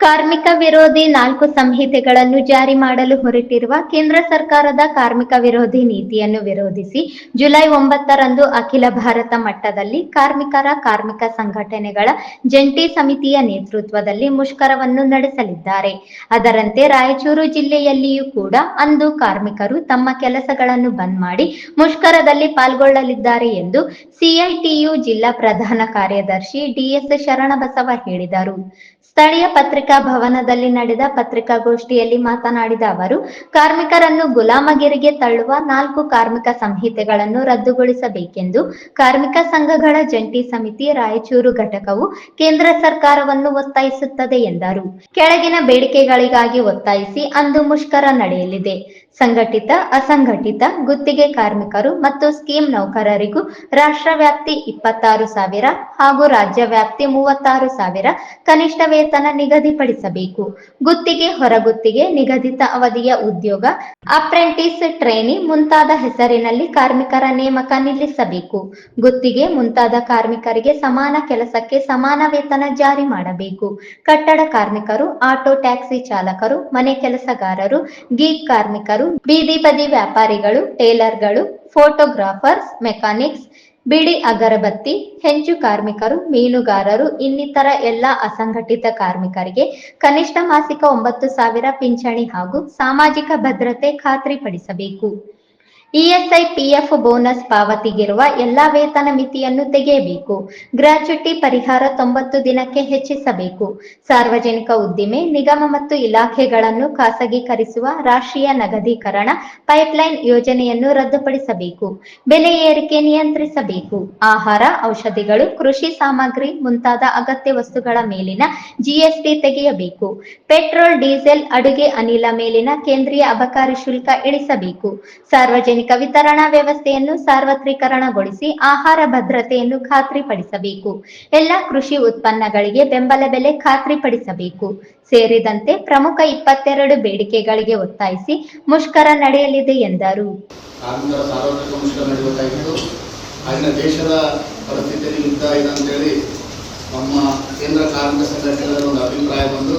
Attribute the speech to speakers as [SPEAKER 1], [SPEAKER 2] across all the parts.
[SPEAKER 1] ಕಾರ್ಮಿಕ ವಿರೋಧಿ ನಾಲ್ಕು ಸಂಹಿತೆಗಳನ್ನು ಜಾರಿ ಮಾಡಲು ಹೊರಟಿರುವ ಕೇಂದ್ರ ಸರ್ಕಾರದ ಕಾರ್ಮಿಕ ವಿರೋಧಿ ನೀತಿಯನ್ನು ವಿರೋಧಿಸಿ ಜುಲೈ ಒಂಬತ್ತರಂದು ಅಖಿಲ ಭಾರತ ಮಟ್ಟದಲ್ಲಿ ಕಾರ್ಮಿಕರ ಕಾರ್ಮಿಕ ಸಂಘಟನೆಗಳ ಜಂಟಿ ಸಮಿತಿಯ ನೇತೃತ್ವದಲ್ಲಿ ಮುಷ್ಕರವನ್ನು ನಡೆಸಲಿದ್ದಾರೆ. ಅದರಂತೆ ರಾಯಚೂರು ಜಿಲ್ಲೆಯಲ್ಲಿಯೂ ಕೂಡ ಅಂದು ಕಾರ್ಮಿಕರು ತಮ್ಮ ಕೆಲಸಗಳನ್ನು ಬಂದ್ ಮಾಡಿ ಮುಷ್ಕರದಲ್ಲಿ ಪಾಲ್ಗೊಳ್ಳಲಿದ್ದಾರೆ ಎಂದು ಸಿಐಟಿಯು ಜಿಲ್ಲಾ ಪ್ರಧಾನ ಕಾರ್ಯದರ್ಶಿ ಡಿಎಸ್ ಶರಣಬಸವ ಹೇಳಿದರು. ಸ್ಥಳೀಯ ಪತ್ರಿಕಾ ಭವನದಲ್ಲಿ ನಡೆದ ಪತ್ರಿಕಾಗೋಷ್ಠಿಯಲ್ಲಿ ಮಾತನಾಡಿದ ಅವರು, ಕಾರ್ಮಿಕರನ್ನು ಗುಲಾಮಗಿರಿಗೆ ತಳ್ಳುವ ನಾಲ್ಕು ಕಾರ್ಮಿಕ ಸಂಹಿತೆಗಳನ್ನು ರದ್ದುಗೊಳಿಸಬೇಕೆಂದು ಕಾರ್ಮಿಕ ಸಂಘಗಳ ಜಂಟಿ ಸಮಿತಿ ರಾಯಚೂರು ಘಟಕವು ಕೇಂದ್ರ ಸರ್ಕಾರವನ್ನು ಒತ್ತಾಯಿಸುತ್ತದೆ ಎಂದರು. ಕೆಳಗಿನ ಬೇಡಿಕೆಗಳಿಗಾಗಿ ಒತ್ತಾಯಿಸಿ ಅಂದು ಮುಷ್ಕರ ನಡೆಯಲಿದೆ. ಸಂಘಟಿತ, ಅಸಂಘಟಿತ ಗುತ್ತಿಗೆ ಕಾರ್ಮಿಕರು ಮತ್ತು ಸ್ಕೀಮ್ ನೌಕರರಿಗೂ ರಾಷ್ಟ್ರ ವ್ಯಾಪ್ತಿ ಇಪ್ಪತ್ತಾರು ಸಾವಿರ ಹಾಗೂ ರಾಜ್ಯ ವ್ಯಾಪ್ತಿ ಮೂವತ್ತಾರು ಸಾವಿರ ಕನಿಷ್ಠ ವೇತನ ನಿಗದಿಪಡಿಸಬೇಕು. ಗುತ್ತಿಗೆ ಹೊರಗುತ್ತಿಗೆ ನಿಗದಿತ ಅವಧಿಯ ಉದ್ಯೋಗ, ಅಪ್ರೆಂಟಿಸ್ ಟ್ರೈನಿ ಮುಂತಾದ ಹೆಸರಿನಲ್ಲಿ ಕಾರ್ಮಿಕರ ನೇಮಕ ನಿಲ್ಲಿಸಬೇಕು. ಗುತ್ತಿಗೆ ಮುಂತಾದ ಕಾರ್ಮಿಕರಿಗೆ ಸಮಾನ ಕೆಲಸಕ್ಕೆ ಸಮಾನ ವೇತನ ಜಾರಿ ಮಾಡಬೇಕು. ಕಟ್ಟಡ ಕಾರ್ಮಿಕರು, ಆಟೋ ಟ್ಯಾಕ್ಸಿ ಚಾಲಕರು, ಮನೆ ಕೆಲಸಗಾರರು ಗೀಗ್ ಕಾರ್ಮಿಕರು ಬೀದಿ ಬದಿ ವ್ಯಾಪಾರಿಗಳು, ಟೇಲರ್ಗಳು, ಫೋಟೋಗ್ರಾಫರ್ಸ್, ಮೆಕ್ಯಾನಿಕ್ಸ್, ಬಿಡಿ ಅಗರಬತ್ತಿ, ಹೆಂಚು ಕಾರ್ಮಿಕರು, ಮೀನುಗಾರರು, ಇನ್ನಿತರ ಎಲ್ಲ ಅಸಂಘಟಿತ ಕಾರ್ಮಿಕರಿಗೆ ಕನಿಷ್ಠ ಮಾಸಿಕ ಒಂಬತ್ತು ಸಾವಿರ ಪಿಂಚಣಿ ಹಾಗೂ ಸಾಮಾಜಿಕ ಭದ್ರತೆ ಖಾತ್ರಿಪಡಿಸಬೇಕು. ಇಎಸ್ಐ ಪಿಎಫ್ ಬೋನಸ್ ಪಾವತಿಗಿರುವ ಎಲ್ಲಾ ವೇತನ ಮಿತಿಯನ್ನು ತೆಗೆಯಬೇಕು. ಗ್ರಾಚ್ಯುಟಿ ಪರಿಹಾರ ತೊಂಬತ್ತು ದಿನಕ್ಕೆ ಹೆಚ್ಚಿಸಬೇಕು. ಸಾರ್ವಜನಿಕ ಉದ್ದಿಮೆ, ನಿಗಮ ಮತ್ತು ಇಲಾಖೆಗಳನ್ನು ಖಾಸಗೀಕರಿಸುವ ರಾಷ್ಟ್ರೀಯ ನಗದೀಕರಣ ಪೈಪ್ಲೈನ್ ಯೋಜನೆಯನ್ನು ರದ್ದುಪಡಿಸಬೇಕು. ಬೆಲೆ ಏರಿಕೆ ನಿಯಂತ್ರಿಸಬೇಕು. ಆಹಾರ, ಔಷಧಿಗಳು, ಕೃಷಿ ಸಾಮಗ್ರಿ ಮುಂತಾದ ಅಗತ್ಯ ವಸ್ತುಗಳ ಮೇಲಿನ ಜಿಎಸ್ಟಿ ತೆಗೆಯಬೇಕು. ಪೆಟ್ರೋಲ್, ಡೀಸೆಲ್, ಅಡುಗೆ ಅನಿಲ ಮೇಲಿನ ಕೇಂದ್ರೀಯ ಅಬಕಾರಿ ಶುಲ್ಕ ಇಳಿಸಬೇಕು. ಸಾರ್ವಜನಿಕ ವಿತರಣಾ ವ್ಯವಸ್ಥೆಯನ್ನು ಸಾರ್ವತ್ರಿಕರಣಗೊಳಿಸಿ ಆಹಾರ ಭದ್ರತೆಯನ್ನು ಖಾತ್ರಿಪಡಿಸಬೇಕು. ಎಲ್ಲ ಕೃಷಿ ಉತ್ಪನ್ನಗಳಿಗೆ ಬೆಂಬಲ ಬೆಲೆ ಖಾತ್ರಿಪಡಿಸಬೇಕು. ಸೇರಿದಂತೆ ಪ್ರಮುಖ ಇಪ್ಪತ್ತೆರಡು ಬೇಡಿಕೆಗಳಿಗೆ ಒತ್ತಾಯಿಸಿ ಮುಷ್ಕರ ನಡೆಯಲಿದೆ ಎಂದರು.
[SPEAKER 2] ದೇಶದ ಯುದ್ಧ ಇದೆ ನಮ್ಮ ಕೇಂದ್ರ ಕಾರ್ಮಿಕ ಸಂಘಟನೆಗಳ ಒಂದು ಅಭಿಪ್ರಾಯ ಬಂದು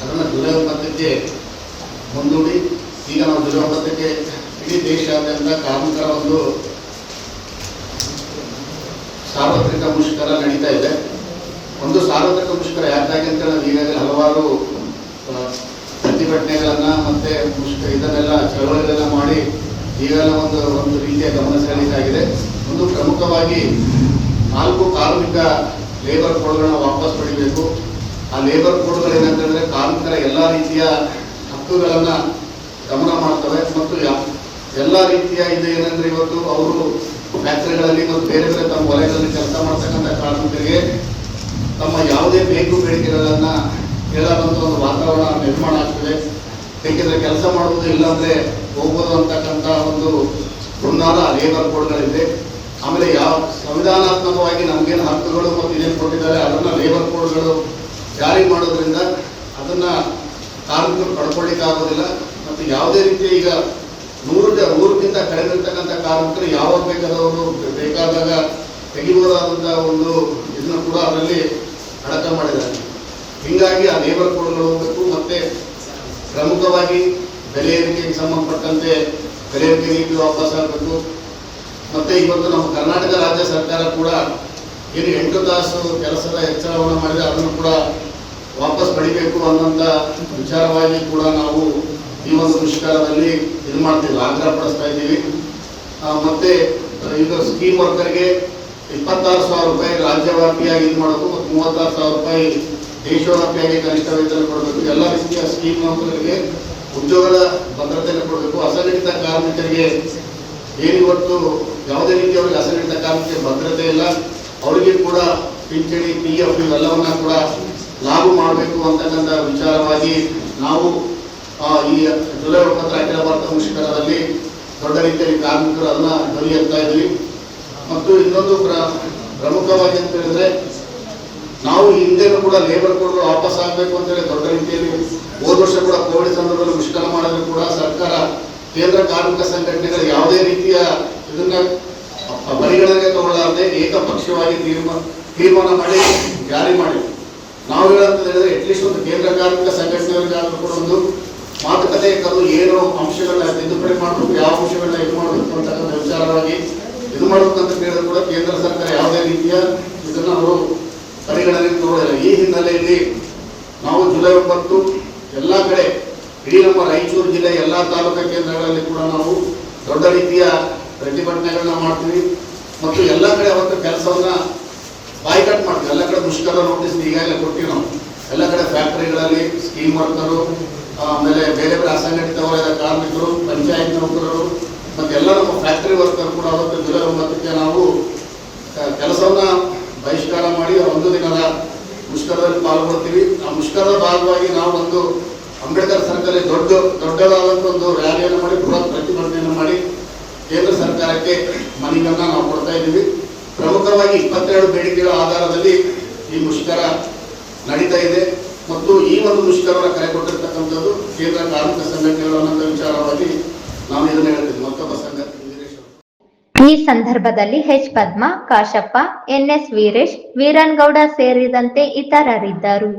[SPEAKER 2] ಅದನ್ನು ಜುಲೈ ಒಂಬತ್ತಕ್ಕೆ ಮುಂದೂಡಿ ಈಗ ನಾವು ಜುಲೈ ಇಡೀ ದೇಶಾದ್ಯಂತ ಕಾರ್ಮಿಕರ ಒಂದು ಸಾರ್ವತ್ರಿಕ ಮುಷ್ಕರ ನಡೀತಾ ಇದೆ. ಒಂದು ಸಾರ್ವತ್ರಿಕ ಮುಷ್ಕರ ಯಾಕಾಗಿ ಅಂತ ಹೇಳಿದ್ರೆ ಈಗಾಗಲೇ ಹಲವಾರು ಪ್ರತಿಭಟನೆಗಳನ್ನ ಮತ್ತೆ ಮುಷ್ಕ, ಇದನ್ನೆಲ್ಲ ಚಳವಳಿಗಳನ್ನ ಮಾಡಿ ಈಗೆಲ್ಲ ಒಂದು ಒಂದು ರೀತಿಯ ಗಮನ ಸೆಳೀತಾಗಿದೆ ಒಂದು ಪ್ರಮುಖವಾಗಿ ನಾಲ್ಕು ಕಾರ್ಮಿಕ ಲೇಬರ್ ಕೋಡ್ಗಳನ್ನ ವಾಪಸ್ ಪಡಿಬೇಕು. ಆ ಲೇಬರ್ ಕೋಡ್ಗಳು ಏನಂತಂದ್ರೆ ಕಾರ್ಮಿಕರ ಎಲ್ಲ ರೀತಿಯ ಹಕ್ಕುಗಳನ್ನ ಗಮನ ಮಾಡ್ತವೆ ಮತ್ತು ಎಲ್ಲ ರೀತಿಯ ಇದು ಏನಂದ್ರೆ ಇವತ್ತು ಅವರು ಫ್ಯಾಕ್ಟರಿಗಳಲ್ಲಿ ಮತ್ತು ಬೇರೆ ಬೇರೆ ತಮ್ಮ ವಲಯದಲ್ಲಿ ಕೆಲಸ ಮಾಡ್ತಕ್ಕಂಥ ಕಾರ್ಮಿಕರಿಗೆ ತಮ್ಮ ಯಾವುದೇ ಬೇಕು ಬೇಡಿಕೆಗಳನ್ನು ಕೇಳದಂತ ಒಂದು ವಾತಾವರಣ ನಿರ್ಮಾಣ ಆಗ್ತದೆ. ಏಕೆಂದ್ರೆ ಕೆಲಸ ಮಾಡುವುದು ಇಲ್ಲಾಂದ್ರೆ ಹೋಗ್ಬೋದು ಅಂತಕ್ಕಂಥ ಒಂದು ಹುನ್ನಾರ ಲೇಬರ್ ಕೋಡ್ಗಳಿದೆ ಆಮೇಲೆ ಯಾವ ಸಂವಿಧಾನಾತ್ಮಕವಾಗಿ ನಮಗೇನು ಹಕ್ಕುಗಳು ಮತ್ತು ಇದೇನು ಕೊಟ್ಟಿದ್ದಾರೆ, ಅದನ್ನ ಲೇಬರ್ ಕೋಡ್ಗಳು ಜಾರಿ ಮಾಡೋದ್ರಿಂದ ಅದನ್ನ ಕಾರ್ಮಿಕರು ಪಡ್ಕೊಳ್ಳಿಕ್ಕಾಗೋದಿಲ್ಲ. ಮತ್ತು ಯಾವುದೇ ರೀತಿಯ ಈಗ ನೂರು ನೂರಕ್ಕಿಂತ ಕಳೆದಿರ್ತಕ್ಕಂಥ ಕಾರ್ಮಿಕರು ಯಾವಾಗ ಬೇಕಾದವರು ಬೇಕಾದಾಗ ತೆಗಿಬಹುದಾದಂಥ ಒಂದು ಇದನ್ನು ಕೂಡ ಅದರಲ್ಲಿ ಅಡಕ ಮಾಡಿದ್ದಾರೆ. ಹೀಗಾಗಿ ಆ ಲೇಬರ್ ಕೋಡ್ಗಳು ಹೋಗಬೇಕು, ಮತ್ತೆ ಪ್ರಮುಖವಾಗಿ ಬೆಲೆ ಏರಿಕೆಗೆ ಸಂಬಂಧಪಟ್ಟಂತೆ ಬೆಲೆ ಏರಿಕೆ ನೀತಿ ವಾಪಸ್ ಆಗಬೇಕು. ಮತ್ತೆ ಇವತ್ತು ನಮ್ಮ ಕರ್ನಾಟಕ ರಾಜ್ಯ ಸರ್ಕಾರ ಕೂಡ ಏನು ಎಂಟು ತಾಸು ಕೆಲಸದ ಹೆಚ್ಚಳವನ್ನು ಮಾಡಿದೆ ಅದನ್ನು ಕೂಡ ವಾಪಸ್ ಪಡಿಬೇಕು ಅನ್ನೋಂಥ ವಿಚಾರವಾಗಿ ಕೂಡ ನಾವು ಈ ಒಂದು ಇದು ಮಾಡ್ತೀವಿ ಆಗ್ರಹ ಪಡಿಸ್ತಾ ಇದ್ದೀವಿ. ಮತ್ತೆ ಈಗ ಸ್ಕೀಮ್ ವರ್ಕರ್ಗೆ ಇಪ್ಪತ್ತಾರು ಸಾವಿರ ರೂಪಾಯಿ ರಾಜ್ಯವ್ಯಾಪಿಯಾಗಿ ಇದು ಮಾಡಬೇಕು ಮತ್ತು ಮೂವತ್ತಾರು ಸಾವಿರ ರೂಪಾಯಿ ದೇಶವ್ಯಾಪಿಯಾಗಿ ಕನಿಷ್ಠ ವೇತನ ಕೊಡಬೇಕು. ಎಲ್ಲ ರೀತಿಯ ಸ್ಕೀಮ್ ನೌಕರರಿಗೆ ಉದ್ಯೋಗದ ಭದ್ರತೆಯನ್ನು ಕೊಡಬೇಕು. ಅಸಂಘಟಿತ ಕಾರ್ಮಿಕರಿಗೆ ಏನಿವತ್ತು ಯಾವುದೇ ರೀತಿ ಅವರಿಗೆ ಅಸಂಘಟಿತ ಕಾರ್ಮಿಕರಿಗೆ ಭದ್ರತೆ ಇಲ್ಲ. ಅವರಿಗೆ ಕೂಡ ಪಿಂಚಣಿ ಪಿ ಎಫ್ ಇವೆಲ್ಲವನ್ನ ಕೂಡ ಲಾಭ ಮಾಡಬೇಕು ಅಂತಕ್ಕಂಥ ವಿಚಾರವಾಗಿ ನಾವು ಈ ಜುಲೈ ಒಂಬತ್ತರ ಅಖಿಲ ಭಾರತ ಮುಷ್ಕರದಲ್ಲಿ ದೊಡ್ಡ ರೀತಿಯಲ್ಲಿ ಕಾರ್ಮಿಕರು ಅದನ್ನ ಧ್ವನಿ ಎತ್ತಾ ಇದ್ವಿ ಮತ್ತು ಇನ್ನೊಂದು ಪ್ರ, ಪ್ರಮುಖವಾಗಿ ಅಂತ ಹೇಳಿದ್ರೆ, ನಾವು ಹಿಂದೆನೂ ಕೂಡ ಲೇಬರ್ ಕೋಡ್ ವಾಪಸ್ ಆಗಬೇಕು ಅಂತ ಹೇಳಿ ದೊಡ್ಡ ರೀತಿಯಲ್ಲಿ ಹೋದ ವರ್ಷ ಕೂಡ ಕೋವಿಡ್ ಸಂದರ್ಭದಲ್ಲಿ ಮುಷ್ಕರ ಮಾಡಿದ್ರು ಕೂಡ ಸರ್ಕಾರ ಕೇಂದ್ರ ಕಾರ್ಮಿಕ ಸಂಘಟನೆಗಳು ಯಾವುದೇ ರೀತಿಯ ಇದನ್ನ ಪರಿಗಣನೆಗೆ ತಗೊಳ್ಳಾರದೆ ಏಕಪಕ್ಷವಾಗಿ ತೀರ್ಮಾನ ತೀರ್ಮಾನ ಮಾಡಿ ಜಾರಿ ಮಾಡಿ ನಾವು ಹೇಳಂತ ಹೇಳಿದ್ರೆ ಅಟ್ಲೀಸ್ಟ್ ಒಂದು ಕೇಂದ್ರ ಕಾರ್ಮಿಕ ಸಂಘಟನೆಗಳಿಗಾದ್ರೂ ಕೂಡ ಒಂದು ಮಾತುಕತೆ ಕರು ಏನು ಅಂಶಗಳನ್ನ ತಿದ್ದುಪಡಿ ಮಾಡಬೇಕು, ಯಾವ ಅಂಶಗಳನ್ನ ಇದು ಮಾಡಬೇಕು ಅಂತಕ್ಕಂಥ ವಿಚಾರವಾಗಿ ಇದು ಮಾಡಬೇಕು ಅಂತ ಕೇಳಿದ್ರು ಕೂಡ ಕೇಂದ್ರ ಸರ್ಕಾರ ಯಾವುದೇ ರೀತಿಯ ಇದನ್ನ ಅವರು ಪರಿಗಣನೆ ತಗೊಳ್ಳಿಲ್ಲ. ಈ ಹಿನ್ನೆಲೆಯಲ್ಲಿ ನಾವು ಜುಲೈ ಒಂಬತ್ತು ಎಲ್ಲ ಕಡೆ, ಇಡೀ ನಮ್ಮ ರಾಯಚೂರು ಜಿಲ್ಲೆ ಎಲ್ಲ ತಾಲೂಕಾ ಕೇಂದ್ರಗಳಲ್ಲಿ ಕೂಡ ನಾವು ದೊಡ್ಡ ರೀತಿಯ ಪ್ರತಿಭಟನೆಗಳನ್ನ ಮಾಡ್ತೀವಿ. ಮತ್ತು ಎಲ್ಲ ಕಡೆ ಅವತ್ತು ಕೆಲಸವನ್ನ ಬಾಯ್ಕಟ್ ಮಾಡ್ತೀವಿ. ಎಲ್ಲ ಕಡೆ ಮುಷ್ಕರ ನೋಟಿಸ್ ಈಗಾಗಲೇ ಕೊಟ್ಟಿವಿ ನಾವು ಎಲ್ಲ ಕಡೆ ಫ್ಯಾಕ್ಟರಿಗಳಲ್ಲಿ ಸ್ಕೀಮ್ ವರ್ಕರು ಆಮೇಲೆ ಬೇರೆ ಬೇರೆ ಅಸಂಘಟಿತ ಕಾರ್ಮಿಕರು, ಪಂಚಾಯತ್ ನೌಕರರು, ಮತ್ತು ಎಲ್ಲ ನಮ್ಮ ಫ್ಯಾಕ್ಟರಿ ವರ್ಕರ್ ಕೂಡ ಅವತ್ತು ಜುಲೈ ಒಂಬತ್ತಕ್ಕೆ ನಾವು ಕೆಲಸವನ್ನ ಬಹಿಷ್ಕಾರ ಮಾಡಿ ಒಂದು ದಿನದ ಮುಷ್ಕರದಲ್ಲಿ ಪಾಲ್ಗೊಳ್ತೀವಿ. ಆ ಮುಷ್ಕರದ ಭಾಗವಾಗಿ ನಾವು ಒಂದು ಅಂಬೇಡ್ಕರ್ ಸರ್ಕಲ್ಲಿ ದೊಡ್ಡ ದೊಡ್ಡದಾದಂಥ ಒಂದು ರ್ಯಾಲಿಯನ್ನು ಮಾಡಿ, ಬೃಹತ್ ಪ್ರತಿಭಟನೆಯನ್ನು ಮಾಡಿ ಕೇಂದ್ರ ಸರ್ಕಾರಕ್ಕೆ ಮನವಿಯನ್ನ ನಾವು ಕೊಡ್ತಾ ಇದ್ದೀವಿ. ಪ್ರಮುಖವಾಗಿ ಇಪ್ಪತ್ತೆರಡು ಬೇಡಿಕೆಗಳ ಆಧಾರದಲ್ಲಿ ಈ ಮುಷ್ಕರ ನಡೀತಾ ಇದೆ. ಮತ್ತು ಈ ಒಂದು ಮುಷ್ಕರವನ್ನು ಕರೆ ಕೊಟ್ಟಿರ್ತಕ್ಕಂಥದ್ದು ಕೇಂದ್ರ ಕಾರ್ಮಿಕ ಸಂಘಟನೆಗಳು ಅನ್ನೋ ವಿಚಾರವಾಗಿ ನಾವು ಇದನ್ನು ಹೇಳ್ತೀವಿ ಮತ್ತೊಬ್ಬ ಸಂಘ, ವೀರೇಶ್ ಅವರು.
[SPEAKER 1] ಈ ಸಂದರ್ಭದಲ್ಲಿ ಹೆಚ್ ಪದ್ಮ, ಕಾಶಪ್ಪ ಎನ್ಎಸ್ ವೀರೇಶ್ ವೀರನ್ಗೌಡ ಸೇರಿದಂತೆ ಇತರರಿದ್ದರು